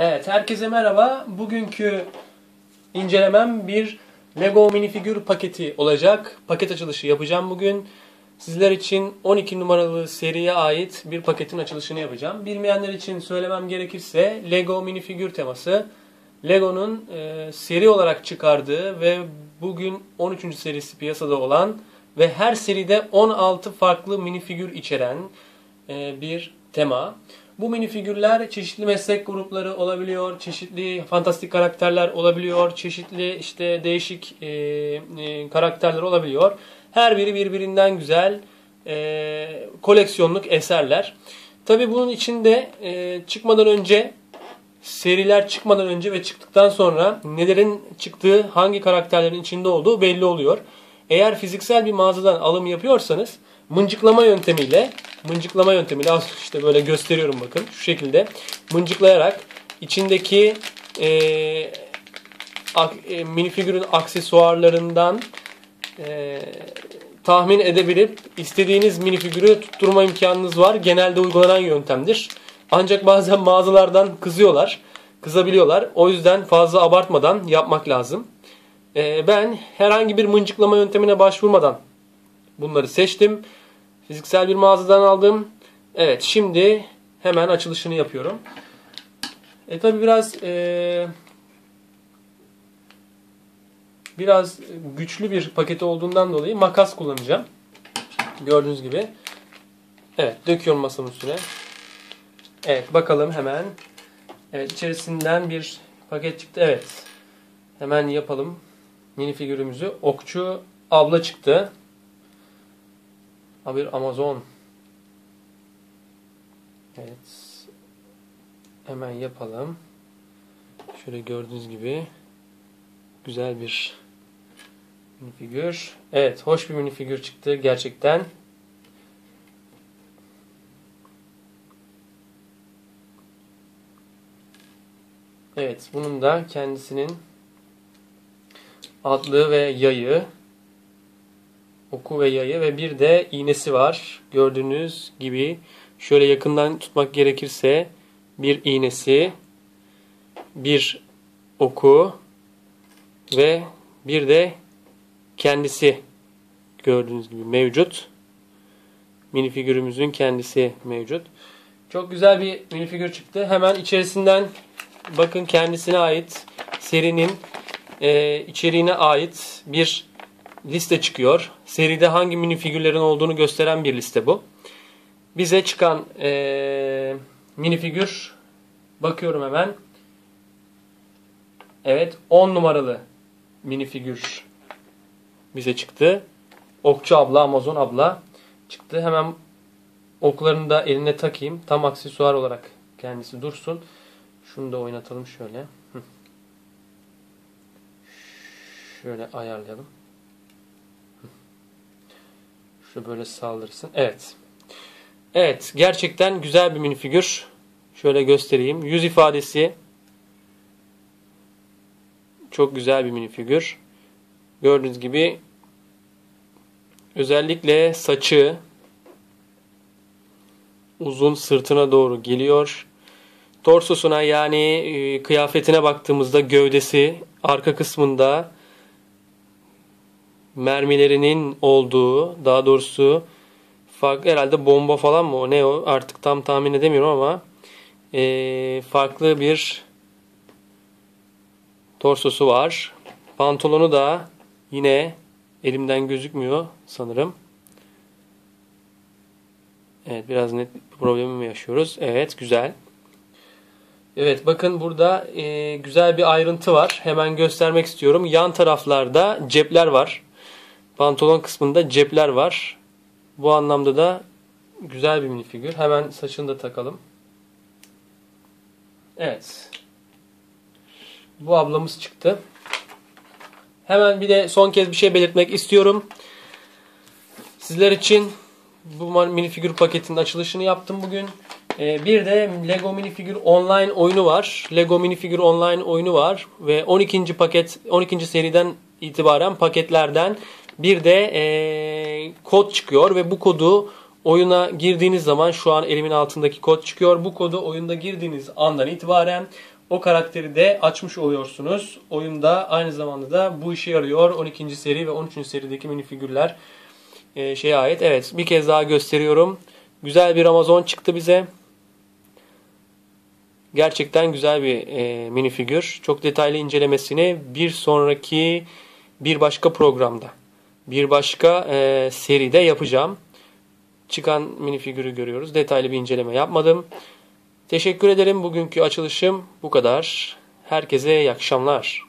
Evet, herkese merhaba. Bugünkü incelemem bir Lego minifigür paketi olacak. Paket açılışı yapacağım bugün. Sizler için 12 numaralı seriye ait bir paketin açılışını yapacağım. Bilmeyenler için söylemem gerekirse Lego minifigür teması Lego'nun e, seri olarak çıkardığı ve bugün 13. serisi piyasada olan ve her seride 16 farklı minifigür içeren e, bir tema. Bu minifigürler çeşitli meslek grupları olabiliyor, çeşitli fantastik karakterler olabiliyor, çeşitli işte değişik e, e, karakterler olabiliyor. Her biri birbirinden güzel e, koleksiyonluk eserler. Tabi bunun içinde e, çıkmadan önce seriler çıkmadan önce ve çıktıktan sonra nelerin çıktığı, hangi karakterlerin içinde olduğu belli oluyor. Eğer fiziksel bir mağazadan alım yapıyorsanız mıncıklama yöntemiyle mıncıklama yöntemiyle işte böyle gösteriyorum bakın şu şekilde mıncıklayarak içindeki e, ak, e, minifigürün aksesuarlarından e, tahmin edebilip istediğiniz minifigürü tutturma imkanınız var. Genelde uygulanan yöntemdir. Ancak bazen mağazalardan kızıyorlar, kızabiliyorlar. O yüzden fazla abartmadan yapmak lazım. E, ben herhangi bir mıncıklama yöntemine başvurmadan bunları seçtim. Fiziksel bir mağazadan aldım. Evet şimdi hemen açılışını yapıyorum. E tabi biraz e, biraz güçlü bir paketi olduğundan dolayı makas kullanacağım. Gördüğünüz gibi. Evet döküyorum masanın üstüne. Evet bakalım hemen. Evet içerisinden bir paket çıktı. Evet. Hemen yapalım. Mini figürümüzü. Okçu abla çıktı. Bir Amazon. Evet. Hemen yapalım. Şöyle gördüğünüz gibi güzel bir minifigür. Evet, hoş bir minifigür çıktı gerçekten. Evet, bunun da kendisinin adlı ve yayı oku ve yayı ve bir de iğnesi var. Gördüğünüz gibi şöyle yakından tutmak gerekirse bir iğnesi, bir oku ve bir de kendisi gördüğünüz gibi mevcut. Minifigürümüzün kendisi mevcut. Çok güzel bir minifigür çıktı. Hemen içerisinden bakın kendisine ait serinin e, içeriğine ait bir liste çıkıyor. Seride hangi mini figürlerin olduğunu gösteren bir liste bu. Bize çıkan e, minifigür bakıyorum hemen. Evet 10 numaralı minifigür bize çıktı. Okçu abla, Amazon abla çıktı. Hemen oklarını da eline takayım. Tam aksesuar olarak kendisi dursun. Şunu da oynatalım şöyle. Şöyle ayarlayalım. Şu böyle saldırsın. Evet. Evet. Gerçekten güzel bir minifigür. Şöyle göstereyim. Yüz ifadesi çok güzel bir minifigür. Gördüğünüz gibi özellikle saçı uzun sırtına doğru geliyor. Torsosuna yani e, kıyafetine baktığımızda gövdesi arka kısmında mermilerinin olduğu daha doğrusu farklı herhalde bomba falan mı o ne o artık tam tahmin edemiyorum ama e, farklı bir torsosu var. Pantolonu da yine elimden gözükmüyor sanırım. Evet biraz net bir problemi mi yaşıyoruz? Evet güzel. Evet bakın burada e, güzel bir ayrıntı var. Hemen göstermek istiyorum. Yan taraflarda cepler var. Pantolon kısmında cepler var. Bu anlamda da güzel bir minifigür. Hemen saçını da takalım. Evet. Bu ablamız çıktı. Hemen bir de son kez bir şey belirtmek istiyorum. Sizler için bu minifigür paketinin açılışını yaptım bugün. Ee, bir de Lego minifigür online oyunu var. Lego minifigür online oyunu var ve 12. paket 12. seriden itibaren paketlerden bir de e, kod çıkıyor ve bu kodu oyuna girdiğiniz zaman şu an elimin altındaki kod çıkıyor. Bu kodu oyunda girdiğiniz andan itibaren o karakteri de açmış oluyorsunuz. Oyunda aynı zamanda da bu işe yarıyor. 12. seri ve 13. serideki minifigürler e, şeye ait. Evet bir kez daha gösteriyorum. Güzel bir Amazon çıktı bize. Gerçekten güzel bir e, minifigür. Çok detaylı incelemesini bir sonraki bir başka programda, bir başka e, seride yapacağım. Çıkan minifigürü görüyoruz. Detaylı bir inceleme yapmadım. Teşekkür ederim. Bugünkü açılışım bu kadar. Herkese iyi akşamlar.